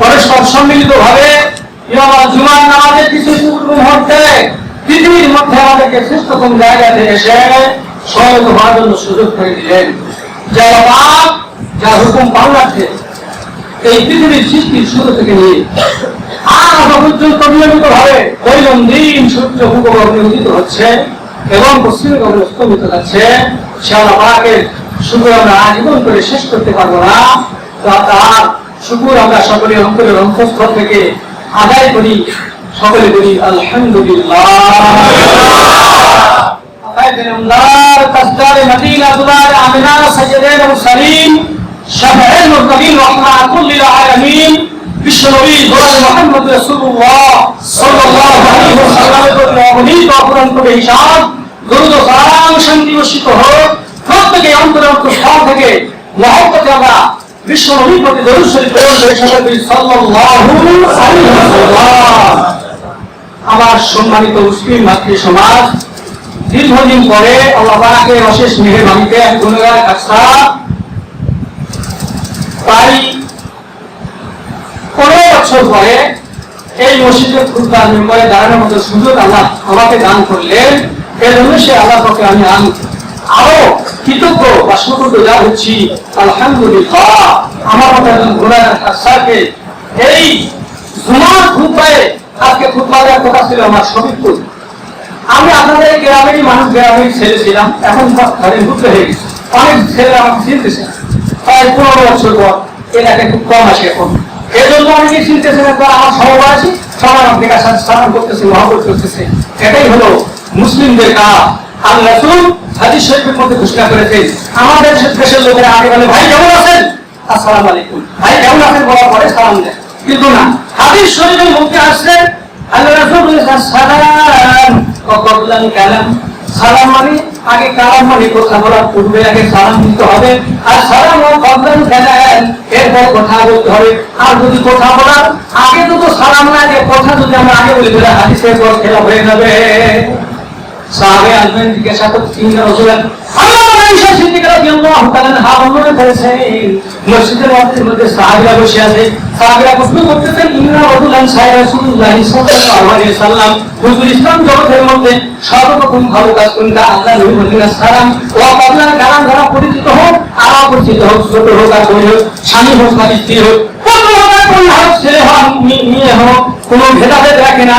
পরস্পর সম্মিলিত ভাবে সুযোগ করে দিলেন। আর ভাবে দৈনন্দিন সূর্য হচ্ছে এবং পশ্চিমে গগনে স্তম্ভিত যাচ্ছে সে শুক্র আমরা আজীবন করে শেষ করতে পারব না। তার শুকুর, আমরা সকলে অন্তরের অন্তঃস্থল থেকে আদায় করি। সকলে বলি, আলহামদুলিল্লাহ। বিশ্বনবী গোলাম মোহাম্মদ রাসূলুল্লাহ হিসাব, দরুদ ও সালাম শান্তি বর্ষিত হোক থেকে আমরা আমার সম্মানিত মুসলিম মাতৃ সমাজ দীর্ঘদিন পরে আল্লাহ পাকের অশেষ মেহরবানিতে এক গুণগার কাজটা প্রায় পনেরো বছর পরে এই মসজিদে খুদ্ার মেম্বারে দাঁড়ানোর মতো সুযোগ আল্লাহ আমাকে দান করলেন। এর জন্য সে আল্লাহ পাকে আমি আমি আরও কৃতজ্ঞ বা শুক্রগুজা হচ্ছি, আলহামদুলিল্লাহ। আমার মতো একজন গুণাগার কাজটাকে এই জুমার আজকে কথা ছিল আমার সবিত্র আমি আপনাদের গ্রামেরই মানুষ গ্রামের ছেলে ছিলাম, এখন ঘরে ঘুরতে হয়ে গেছে। অনেক আমাকে চিনতেছে প্রায় পনেরো বছর পর খুব কম আসে এখন। এই জন্য অনেকে চিনতেছে না আমার সমবয়সী সবার আমাদের কাছে স্নান করতেছে করতেছে। এটাই হলো মুসলিমদের কাজ। আল্লাহ হাদিস শরীফের মধ্যে ঘোষণা করেছেন আমাদের দেশের লোকেরা আগে বলে, ভাই, কেমন আছেন? আসসালামু আলাইকুম। ভাই, কেমন আছেন? বলার পরে সালাম দেয় কিন্তু না হাদিস শরীফের মধ্যে আসছে। মানে আগে মানে কথা বলার কথা বলার, আগে তো সালাম না আগে কথা যদি আমরা আগে বলি, তাহলে হাদিসের খেলা হয়ে যাবে। সাহাবে আসবেন, জিজ্ঞাসা করতে তিনি রসুলেন মসজিদের মধ্যে সাহাবীরা বসে আছে। সাহাবীরা প্রশ্ন করতেছেন সাল্লাম হুজুর ইসলাম জগতের মধ্যে সর্বপ্রথম ভালো কাজ নবী সালাম, ও দ্বারা পরিচিত হোক আর অপরিচিত হোক, ছোট হোক আর হোক, স্বামী হোক স্ত্রী হোক, কোনো ভেদাভেদ রাখে না।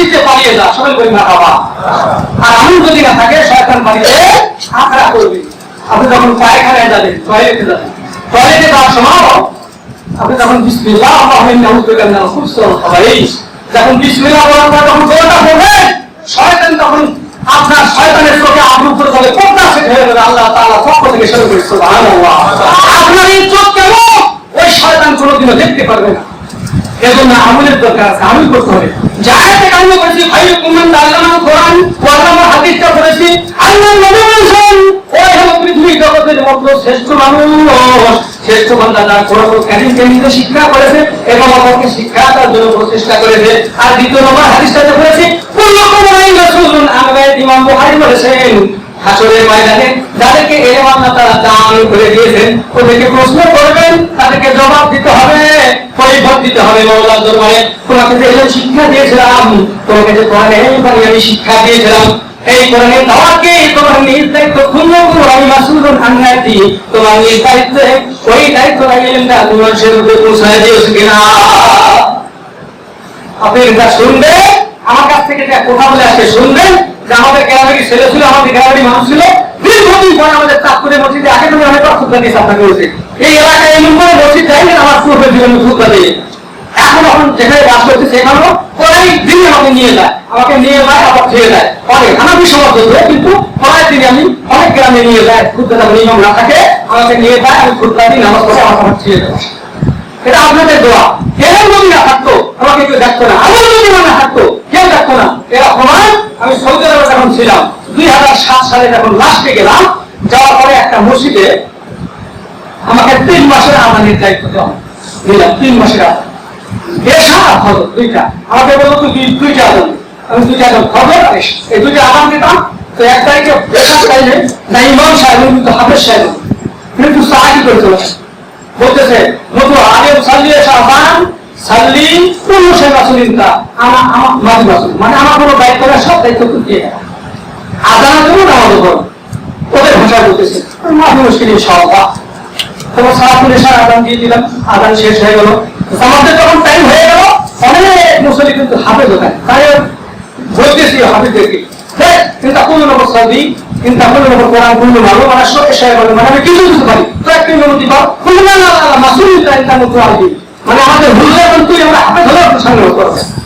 শয়তানকে পালিয়ে যা, সবাই বলি না, বাবা। আর আমুল যদি না থাকে, শয়তান বাড়িতে আখড়া করবে। আপনি যখন পায়খানায় যাবেন টয়লেটে যাবেন টয়লেটে যাওয়ার সময় আপনি যখন বিসমিল্লাহ বিকা মিনাল খুবুসি ওয়াল যখন বিসমিল্লাহ বলার যখন দোয়াটা পড়বেন শয়তান তখন আপনার শয়তানের চোখে আপনার উপরে যাবে, পর্দা সেট হয়ে যাবে, আল্লাহ তাআলা পক্ষ থেকে শুরু করে সুবহানাল্লাহ। আপনার এই চোখ কেন? ওই শয়তান কোনোদিনও দেখতে পারবে না। এজন্য আমলের দরকার আছে, আমল করতে হবে। জায়াতে কান্না করেছি ভাই কুমান আল্লামা কোরআন, ওয়াল্লামা, হাদিসটা করেছি আল্লাহ নবী বলেছেন কোরআন শিক্ষা করেছে এবং আমাকে শিক্ষা তার জন্য প্রচেষ্টা করেছে। আর দ্বিতীয় নম্বর হাদিসটাতে বলেছি হাসরের ময়দানে যাদেরকে এলেম আল্লাহ তারা দান করে দিয়েছেন। ওদেরকে প্রশ্ন করবেন, তাদেরকে জবাব দিতে হবে পরিভব দিতে হবে মৌলার দরবারে। তোমাকে যে এলেম শিক্ষা দিয়েছিলাম তোমাকে যে কোরআনে আমি শিক্ষা দিয়েছিলাম, এই কোরআনে তোমার নিজ দায়িত্ব করো, আমি আন্নাতি তোমার নিজ ওই দায়িত্ব তোমার পৌঁছায় কিনা? আপনি এটা শুনবে আমার কাছ থেকে যে কথা বলে আজকে শুনবেন যে আমাদের ছেলে ছিল, আমাদের মানুষ ছিল। দীর্ঘদিন পরে আমাদের মসজিদে আগে তুমি অনেক আপনাকে বলছি এই এলাকায় এমন করে মসজিদ আমার পূর্বে জীবনে দিয়ে এখন এখন যেখানে বাস করছে, সেখানেও কয়েক দিন আমাকে নিয়ে যায়। আমাকে নিয়ে যায়, আবার যায়। হানাবি সমাজ কিন্তু কয়েক দিন আমি অনেক গ্রামে নিয়ে যায়। না থাকে, আমাকে নিয়ে যায়, আমি দিন নামাজ পড়ে আমার আমার দেবো এটা আপনাদের দোয়া। এদের যদি না থাকতো, আমাকে কেউ দেখতো না। আমার যদি না থাকতো, কেউ দেখতো না। এরা প্রমাণ আমি সৌদি আরবে যখন ছিলাম, দুই হাজার সাত সালে যখন লাস্টে গেলাম, যাওয়ার পরে একটা মসজিদে আমাকে তিন মাসের দেওয়া হয়। দিলাম তিন মাসের আদান এসা খবর, দুইটা। আমাকে বলল, তুই দুইটা আদান আমি দুইটা আদান খবর এই দুইটা আদান দিতাম তো এক তারিখে বেসার চাইলে না ইমাম সাহেব কিন্তু হাফেজ সাহেব। কিন্তু সাহায্য করে চলে আসে। বলতেছে মধু আগে সাল্লি শাহবান সাল্লি কোন শেখ রাসুলিন তা মানে আমার কোনো দায়িত্ব না সব দায়িত্ব দিয়ে। গেল আদানের জন্য নামাজ পড়ো ওদের ভাষা বলতেছে। মাঝি মুশকিল তোমার সার আদান দিয়ে দিলাম, আদান শেষ হয়ে গেল। আমাদের যখন টাইম হয়ে গেল, অনেক মুসলিম কিন্তু হাফেজ ওখানে তাই বলতেছি হাফেজদেরকে। কিন্তু কোন নম্বর সাদি কিন্তু কোন নম্বর কোরআন কোন মালো মানে সব এসে বলে মানে আমি কিছু বুঝতে পারি তো একটু অনুমতি পাও মাসুল মানে আমাদের ভুল তুই আমরা হলে আপনার সামনে করবে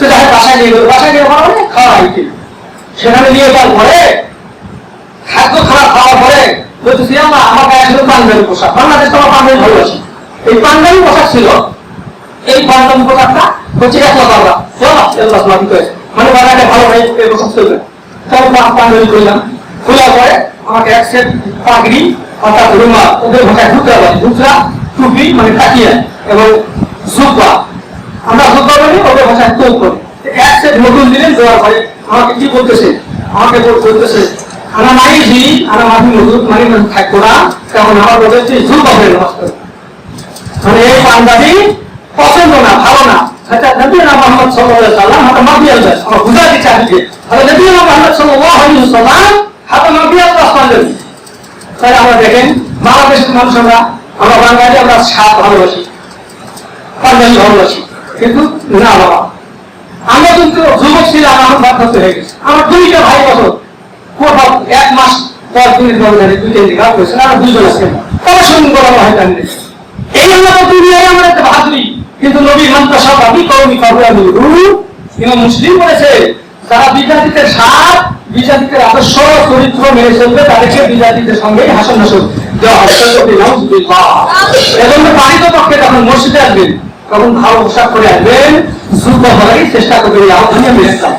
বাসায় বাসায় খাওয়া সেখানে নিয়ে যাওয়ার পরে, খাদ্য খারাপ পরে আমরা গায়ে ছিল পাঞ্জাবি পোশাক। বাংলাদেশ তো আমার পাঞ্জাবি ভালোবাসি। এই পাঞ্জাবি পোশাক ছিল, এই পাঞ্জাবি পোশাকটা হচ্ছে এক লাখ মানে বাজারে ভালো ভাই, এই পোশাক তারপর পা- পাঞ্জাবি করলাম খোলার পরে আমাকে এক সেট পাগড়ি অর্থাৎ রুমা ওদের ভাষায় ধুতরা বলে। ধুতরা, টুপি মানে তাকিয়া এবং জুব্বা। আমরা বলি ওদের ভাষায় সেট নতুন দেওয়ার আমাকে কি বলতেছে? আমাকে বল- বলতেছে আমার মাই জি আমার মাফি মজুদ মানে আমার হয়ে নামাজ পড়ে মানে এই পাঞ্জাবি পছন্দ না, ভালো না। আচ্ছা বুঝা নবী না হাতে দেখেন আমরা বাঙালি, আমরা সাপ ভালোবাসি। পাঞ্জাবি ভালোবাসি। কিন্তু না বাবা আমরা কিন্তু যুবক ছিলাম আমার বাধ্যত হয়ে। গেছে আমার দুইটা ভাই বছর কোথাও এক মাস পর ব্যবধানে দুই তিন দুজন আছেন তারা সঙ্গে করা হয় জানি এই আমরা দুনিয়ায় আমরা একটা বাহাদুরি। কিন্তু নবী সব আমি কৌমি কবরানি রু ইমাম মুসলিম বলেছে যারা বিজাতিদের সাপ বিজাতিদের আদর্শ চরিত্র মেনে চলবে তাদেরকে বিজাতিদের সঙ্গে হাসন হাসন দেওয়া এজন্য পালিত পক্ষে যখন মসজিদে আসবেন তখন ভালো পোশাক করে আসবেন যুদ্ধ হওয়ারই চেষ্টা করবেন এই আহ্বানে আমি দেখতাম